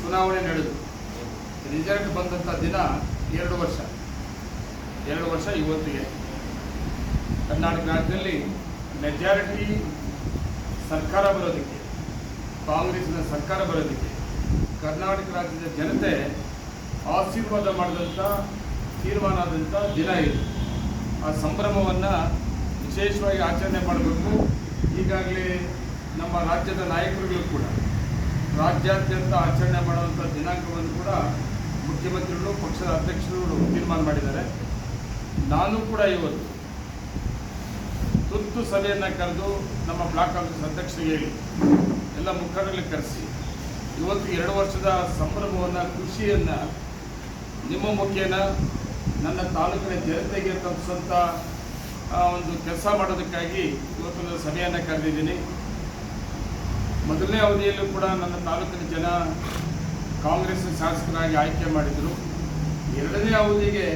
ಚುನಾವಣೆ ನಡೆದು ರಿಸಲ್ಟ್ ಬಂದಂಥ ದಿನ ಎರಡು ವರ್ಷ. ಎರಡು ವರ್ಷ ಇವತ್ತಿಗೆ ಕರ್ನಾಟಕ ರಾಜ್ಯದಲ್ಲಿ ಮೆಜಾರಿಟಿ ಸರ್ಕಾರ ಬರೋದಕ್ಕೆ ಕಾಂಗ್ರೆಸ್ನ ಸರ್ಕಾರ ಬರೋದಕ್ಕೆ, ಕರ್ನಾಟಕ ರಾಜ್ಯದ ಜನತೆ ಆಶೀರ್ವಾದ ಮಾಡಿದಂಥ ತೀರ್ಮಾನ ಆದಂಥ ದಿನ ಇದು. ಆ ಸಂಭ್ರಮವನ್ನು ವಿಶೇಷವಾಗಿ ಆಚರಣೆ ಮಾಡಬೇಕು. ಈಗಾಗಲೇ ನಮ್ಮ ರಾಜ್ಯದ ನಾಯಕರುಗಳು ಕೂಡ ರಾಜ್ಯಾದ್ಯಂತ ಆಚರಣೆ ಮಾಡುವಂಥ ದಿನಾಂಕವನ್ನು ಕೂಡ ಮುಖ್ಯಮಂತ್ರಿಗಳು ಪಕ್ಷದ ಅಧ್ಯಕ್ಷರು ತೀರ್ಮಾನ ಮಾಡಿದ್ದಾರೆ. ನಾನು ಕೂಡ ಇವತ್ತು ತುರ್ತು ಸಭೆಯನ್ನು ಕರೆದು ನಮ್ಮ ಬ್ಲಾಕ್ ಕಾಂಗ್ರೆಸ್ ಅಧ್ಯಕ್ಷರಿಗೆ ಹೇಳಿ ಎಲ್ಲ ಮುಖಂಡರಲ್ಲಿ ಕರೆಸಿ ಇವತ್ತು ಎರಡು ವರ್ಷದ ಸಂಭ್ರಮವನ್ನು ಖುಷಿಯನ್ನು ನಿಮ್ಮ ಮುಖೇನ ನನ್ನ ತಾಲೂಕಿನ ಜನತೆಗೆ ತಪ್ಪಿಸುವಂಥ ಆ, ಒಂದು ಕೆಲಸ ಮಾಡೋದಕ್ಕಾಗಿ ಇವತ್ತು ನಾನು ಸಭೆಯನ್ನು ಕರೆದಿದ್ದೀನಿ. ಮೊದಲನೇ ಅವಧಿಯಲ್ಲೂ ಕೂಡ ನನ್ನ ತಾಲೂಕಿನ ಜನ ಕಾಂಗ್ರೆಸ್ ಶಾಸಕರಾಗಿ ಆಯ್ಕೆ ಮಾಡಿದರು. ಎರಡನೇ ಅವಧಿಗೆ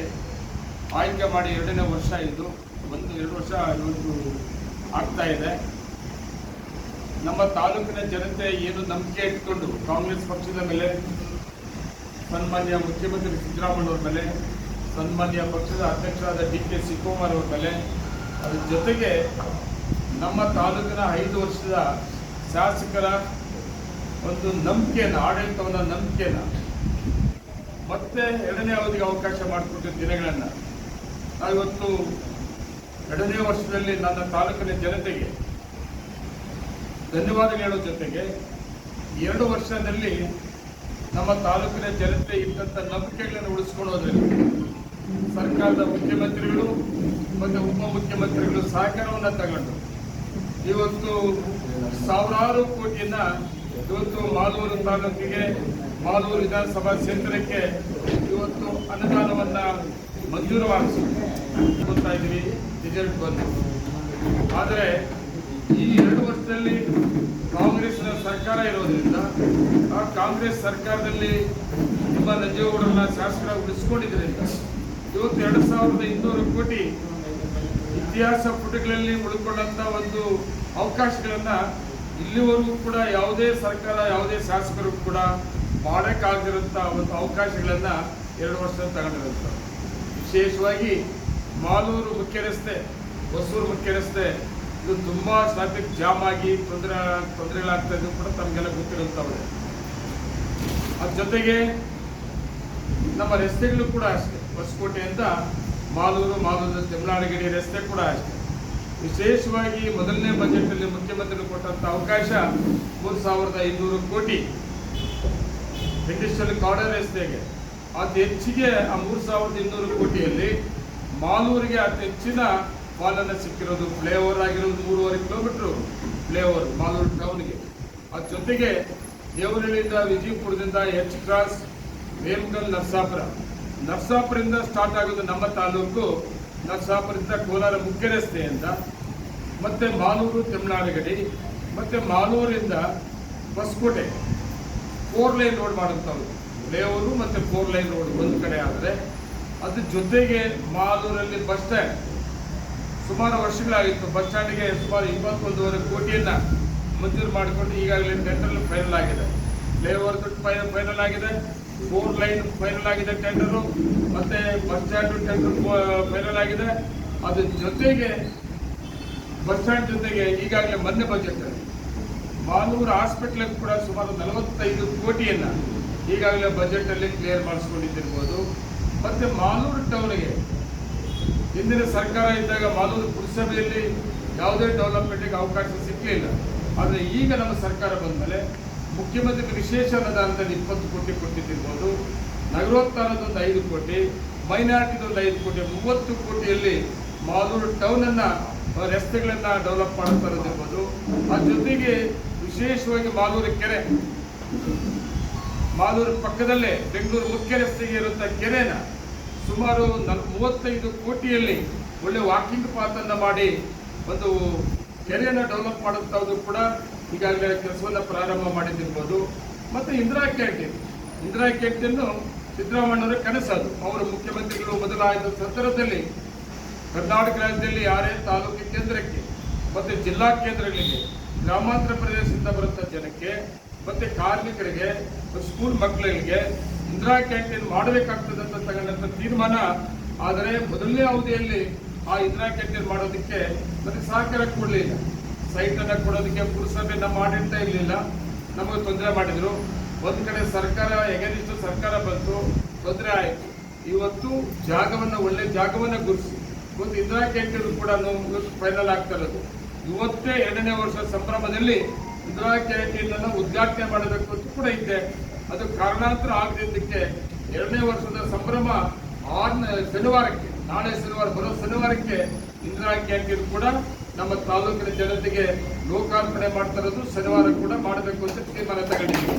ಆಯ್ಕೆ ಮಾಡಿ ಎರಡನೇ ವರ್ಷ ಇದ್ದು ಒಂದು, ಎರಡು ವರ್ಷ ಇವತ್ತು ಆಗ್ತಾ ಇದೆ. ನಮ್ಮ ತಾಲೂಕಿನ ಜನತೆ ಏನು ನಂಬಿಕೆ ಇಟ್ಕೊಂಡು ಕಾಂಗ್ರೆಸ್ ಪಕ್ಷದ ಮೇಲೆ, ಸನ್ಮಾನ್ಯ ಮುಖ್ಯಮಂತ್ರಿ ಸಿದ್ದರಾಮಯ್ಯವ್ರ ಮೇಲೆ, ಸನ್ಮಾನ್ಯ ಪಕ್ಷದ ಅಧ್ಯಕ್ಷರಾದ ಡಿ ಕೆ ಶಿವಕುಮಾರ್ ಅವ್ರ ಮೇಲೆ, ಅದ್ರ ಜೊತೆಗೆ ನಮ್ಮ ತಾಲೂಕಿನ ಐದು ವರ್ಷದ ಶಾಸಕರ ಒಂದು ನಂಬಿಕೆಯನ್ನು, ಆಡಳಿತವನ್ನ ನಂಬಿಕೆಯನ್ನು ಮತ್ತೆ ಎರಡನೇ ಅವಧಿಗೆ ಅವಕಾಶ ಮಾಡಿಕೊಟ್ಟ ದಿನಗಳನ್ನ ನಾವಿವತ್ತು ಎರಡನೇ ವರ್ಷದಲ್ಲಿ ನನ್ನ ತಾಲೂಕಿನ ಜನತೆಗೆ ಧನ್ಯವಾದ ಹೇಳೋ ಜೊತೆಗೆ ಎರಡು ವರ್ಷದಲ್ಲಿ ನಮ್ಮ ತಾಲೂಕಿನ ಜನತೆ ಇದ್ದಂಥ ನಂಬಿಕೆಗಳನ್ನು ಉಳಿಸ್ಕೊಳ್ಳೋದ್ರಲ್ಲಿ ಸರ್ಕಾರದ ಮುಖ್ಯಮಂತ್ರಿಗಳು ಮತ್ತು ಉಪಮುಖ್ಯಮಂತ್ರಿಗಳು ಸಹಕಾರವನ್ನು ತಗೊಂಡು ಇವತ್ತು ಸಾವಿರಾರು ಕೋಟಿಯನ್ನ ಇವತ್ತು ಮಾಲೂರು ತಾಲೂಕಿಗೆ, ಮಾಲೂರು ವಿಧಾನಸಭಾ ಕ್ಷೇತ್ರಕ್ಕೆ ಇವತ್ತು ಅನುದಾನವನ್ನ ಮಂಜೂರು ಕೊಡ್ತಾ ಇದ್ದೀವಿ, ರಿಸಲ್ಟ್ ಬಂದು. ಆದರೆ ಈ ಎರಡು ವರ್ಷದಲ್ಲಿ ಕಾಂಗ್ರೆಸ್ನ ಸರ್ಕಾರ ಇರೋದ್ರಿಂದ ಆ ಕಾಂಗ್ರೆಸ್ ಸರ್ಕಾರದಲ್ಲಿ ನಿಮ್ಮ ನಂಜೇಗೌಡರನ್ನ ಶಾಸಕರಾಗಿ ಉಳಿಸ್ಕೊಂಡಿದ್ರಿಂದ ಇವತ್ತು ಎರಡು ಸಾವಿರದ ಇನ್ನೂರು ಕೋಟಿ ಇತಿಹಾಸ ಪುಟಗಳಲ್ಲಿ ಉಳ್ಕೊಂಡಂತ ಒಂದು ಅವಕಾಶಗಳನ್ನ ಇಲ್ಲಿವರೆಗೂ ಕೂಡ ಯಾವುದೇ ಸರ್ಕಾರ, ಯಾವುದೇ ಶಾಸಕರು ಕೂಡ ಮಾಡೋಕ್ಕಾಗಿರೋಂಥ ಒಂದು ಅವಕಾಶಗಳನ್ನ ಎರಡು ವರ್ಷ ತಗೊಂಡಿರುವಂಥ ವಿಶೇಷವಾಗಿ ಮಾಲೂರು ಮುಖ್ಯ ರಸ್ತೆ, ಹೊಸೂರು ಮುಖ್ಯ ರಸ್ತೆ, ಇದು ತುಂಬಾ ಟ್ರಾಫಿಕ್ ಜಾಮ್ ಆಗಿ ತೊಂದರೆ, ತೊಂದರೆಗಳಾಗ್ತಾ ಇದ್ದು ಕೂಡ ತಮಗೆಲ್ಲ ಗೊತ್ತಿರುತ್ತವೆ ಅದ್ರ ಜೊತೆಗೆ ನಮ್ಮ ರಸ್ತೆಗಳು ಕೂಡ ಅಷ್ಟೇ, ಹೊಸಕೋಟೆಯಿಂದ ಮಾಲೂರು ಮಾಲೂರು ಗಡಿ ರಸ್ತೆ ಕೂಡ ಅಷ್ಟೇ. ವಿಶೇಷವಾಗಿ ಮೊದಲನೇ ಬಜೆಟಲ್ಲಿ ಮುಖ್ಯಮಂತ್ರಿ ಕೊಟ್ಟಂತ ಅವಕಾಶ ಮೂರು ಸಾವಿರದ ಐನೂರು ಕೋಟಿ. ಇಂಡಸ್ಟ್ರಿಯಲ್ ಕಾರಿಡಾರ್ ರಸ್ತೆಗೆ. ಅತಿ ಹೆಚ್ಚಿಗೆ ಆ ಮೂರು ಸಾವಿರದ ಇನ್ನೂರು ಕೋಟಿಯಲ್ಲಿ ಮಾಲೂರಿಗೆ ಅತಿ ಹೆಚ್ಚಿನ ಪಾಲನ್ನು ಸಿಕ್ಕಿರೋದು ಫ್ಲೇಓವರ್ ಆಗಿರೋದು ಮೂರುವರೆ ಕಿಲೋಮೀಟ್ರು ಫ್ಲೇಓವರ್ ಮಾಲೂರು ಟೌನ್ಗೆ. ಅದ್ರ ಜೊತೆಗೆ ದೇವನಹಳ್ಳಿಯಿಂದ ವಿಜಯಪುರದಿಂದ ಎಚ್ ಕ್ರಾಸ್ ವೇಮಗಲ್ ನರ್ಸಾಪುರ. ನರ್ಸಾಪುರದಿಂದ ಸ್ಟಾರ್ಟ್ ಆಗೋದು ನಮ್ಮ ತಾಲೂಕು. ನರ್ಸಾಪುರದಿಂದ ಕೋಲಾರ ಮುಖ್ಯ ರಸ್ತೆಯಿಂದ ಮತ್ತೆ ಮಾಲೂರು ತೆಮ್ನಾಡಗಡಿ ಮತ್ತೆ ಮಾಲೂರಿಂದ ಹೊಸಕೋಟೆ ಫೋರ್ ಲೈನ್ ರೋಡ್ ಮಾಡುತ್ತವ್ರು ಲೇವರು ಮತ್ತೆ ಫೋರ್ ಲೈನ್ ರೋಡ್ ಒಂದು ಕಡೆ ಆದರೆ, ಅದ್ರ ಜೊತೆಗೆ ಮಾಲೂರಲ್ಲಿ ಬಸ್ ಸ್ಟ್ಯಾಂಡ್ ಸುಮಾರು ವರ್ಷಗಳಾಗಿತ್ತು. ಬಸ್ ಸ್ಟ್ಯಾಂಡಿಗೆ ಸುಮಾರು ಇಪ್ಪತ್ತೊಂದೂವರೆ ಕೋಟಿಯನ್ನ ಮಂಜೂರು ಮಾಡಿಕೊಂಡು ಈಗಾಗಲೇ ಟೆಂಡರ್ ಫೈನಲ್ ಆಗಿದೆ. ಲೇಔರ್ ದುಡ್ಡು ಫೈನಲ್ ಆಗಿದೆ. ಫೋರ್ ಲೈನ್ ಫೈನಲ್ ಆಗಿದೆ ಟೆಂಡರು ಮತ್ತೆ ಬಸ್ ಸ್ಟ್ಯಾಂಡ್ ಟೆಂಡರ್ ಫೈನಲ್ ಆಗಿದೆ. ಅದ್ರ ಜೊತೆಗೆ ಬಸ್ ಸ್ಟ್ಯಾಂಡ್ ಜೊತೆಗೆ ಈಗಾಗಲೇ ಮೊನ್ನೆ ಬಜೆಟ್ ಮಾಲೂರು ಹಾಸ್ಪಿಟ್ಲಿಗೆ ಕೂಡ ಸುಮಾರು ನಲವತ್ತೈದು ಕೋಟಿಯನ್ನ ಈಗಾಗಲೇ ಬಜೆಟ್ ಅಲ್ಲಿ ಕ್ಲಿಯರ್ ಮಾಡಿಸ್ಕೊಂಡಿದ್ದಿರ್ಬೋದು. ಮತ್ತೆ ಮಾಲೂರು ಟೌನಿಗೆ ಹಿಂದಿನ ಸರ್ಕಾರ ಇದ್ದಾಗ ಮಾಲೂರು ಪುರಸಭೆಯಲ್ಲಿ ಯಾವುದೇ ಡೆವಲಪ್ಮೆಂಟಿಗೆ ಅವಕಾಶ ಸಿಕ್ಕಲಿಲ್ಲ ಆದರೆ ಈಗ ನಮ್ಮ ಸರ್ಕಾರ ಬಂದಮೇಲೆ ಮುಖ್ಯಮಂತ್ರಿ ವಿಶೇಷ ಅನುದಾನದಲ್ಲಿ ಇಪ್ಪತ್ತು ಕೋಟಿ ಕೊಟ್ಟಿದ್ದಿರ್ಬೋದು. ನಗರೋತ್ಥಾನದೊಂದು ಐದು ಕೋಟಿ ಮೈನಾರಿಟಿದೊಂದು ಐದು ಕೋಟಿ, ಮೂವತ್ತು ಕೋಟಿಯಲ್ಲಿ ಮಾಲೂರು ಟೌನನ್ನು ರಸ್ತೆಗಳನ್ನು ಡೆವಲಪ್ ಮಾಡ್ತಾ ಇರೋದಿರ್ಬೋದು ಆ ಜೊತೆಗೆ ವಿಶೇಷವಾಗಿ ಮಾಲೂರು ಕೆರೆ. ಮಾಲೂರು ಪಕ್ಕದಲ್ಲೇ ಬೆಂಗಳೂರು ಮುಖ್ಯ ರಸ್ತೆಗೆ ಇರುವಂಥ ಕೆರೆನ ಸುಮಾರು ನಲ್, ಮೂವತ್ತೈದು ಕೋಟಿಯಲ್ಲಿ ಒಳ್ಳೆ ವಾಕಿಂಗ್ ಪಾತನ್ನು ಮಾಡಿ ಒಂದು ಕೆರೆಯನ್ನು ಡೆವಲಪ್ ಮಾಡುವಂಥದ್ದು ಕೂಡ ಈಗಾಗಲೇ ಕೆಲಸವನ್ನು ಪ್ರಾರಂಭ ಮಾಡಿದ್ದಿರ್ಬೋದು. ಮತ್ತು ಇಂದಿರಾ ಕ್ಯಾಂಟೀನ್. ಇಂದಿರಾ ಕ್ಯಾಂಟೀನು ಸಿದ್ದರಾಮಯ್ಯನವರ ಕನಸದು. ಅವರು ಮುಖ್ಯಮಂತ್ರಿಗಳು ಮೊದಲಾದ ಸಂದರ್ಭದಲ್ಲಿ ಕರ್ನಾಟಕ ರಾಜ್ಯದಲ್ಲಿ ಯಾರೇ ತಾಲೂಕು ಕೇಂದ್ರಕ್ಕೆ, ಮತ್ತು ಜಿಲ್ಲಾ ಕೇಂದ್ರಗಳಿಗೆ, ಗ್ರಾಮಾಂತರ ಪ್ರದೇಶದಿಂದ ಬರುವಂಥ ಜನಕ್ಕೆ, ಮತ್ತೆ ಕಾರ್ಮಿಕರಿಗೆ ಸ್ಕೂಲ್ ಮಕ್ಕಳಿಗೆ ಇಂದಿರಾ ಕ್ಯಾಂಟೀನ್ ಮಾಡಬೇಕಾಗ್ತದೆ ಅಂತ ತಗೊಂಡಂತ ತೀರ್ಮಾನ. ಆದರೆ ಮೊದಲನೇ ಅವಧಿಯಲ್ಲಿ ಆ ಇಂದಿರಾ ಕ್ಯಾಂಟೀನ್ ಮಾಡೋದಕ್ಕೆ ಮತ್ತೆ ಸಹಕಾರ ಕೊಡಲಿಲ್ಲ. ಸೈಟ್ ಅನ್ನ ಕೊಡೋದಕ್ಕೆ ಪುರಸಭೆ ನಮ್ಮ ಆಡಳಿತ ಇರಲಿಲ್ಲ. ನಮಗೆ ತೊಂದರೆ ಮಾಡಿದ್ರು. ಒಂದು ಕಡೆ ಸರ್ಕಾರ ಎಗರಿಷ್ಟು ಸರ್ಕಾರ ಬಂತು, ತೊಂದರೆ ಆಯಿತು. ಇವತ್ತು ಜಾಗವನ್ನು, ಒಳ್ಳೆ ಜಾಗವನ್ನು ಗುರುಸಿ. ಒಂದು ಇಂದಿರಾ ಕ್ಯಾಂಟೀನ್ ಕೂಡ ಫೈನಲ್ ಆಗ್ತಾ ಇರೋದು. ಇವತ್ತೇ ಎರಡನೇ ವರ್ಷ ಸಂಭ್ರಮದಲ್ಲಿ ಇಂದಿರಾ ಕ್ಯಾಂಟೀನ್ ಅನ್ನು ಉದ್ಘಾಟನೆ ಮಾಡಬೇಕು ಅಂತ ಕೂಡ ಇದೆ ಅದು ಕಾರಣಾಂತರ ಆಗದಿದ್ದಕ್ಕೆ ಎರಡನೇ ವರ್ಷದ ಸಂಭ್ರಮ ಆರನೇ ಶನಿವಾರಕ್ಕೆ, ನಾಳೆ ಶನಿವಾರ, ಬರೋ ಶನಿವಾರಕ್ಕೆ ಇಂದಿರಾ ಕ್ಯಾಂಟೀನ್ ಕೂಡ ನಮ್ಮ ತಾಲೂಕಿನ ಜನತೆಗೆ ಲೋಕಾರ್ಪಣೆ ಮಾಡ್ತಾ ಇರೋದು ಶನಿವಾರ ಕೂಡ ಮಾಡಬೇಕು ಅಂತ ತೀರ್ಮಾನ ತಗೊಂಡಿದ್ದೀವಿ.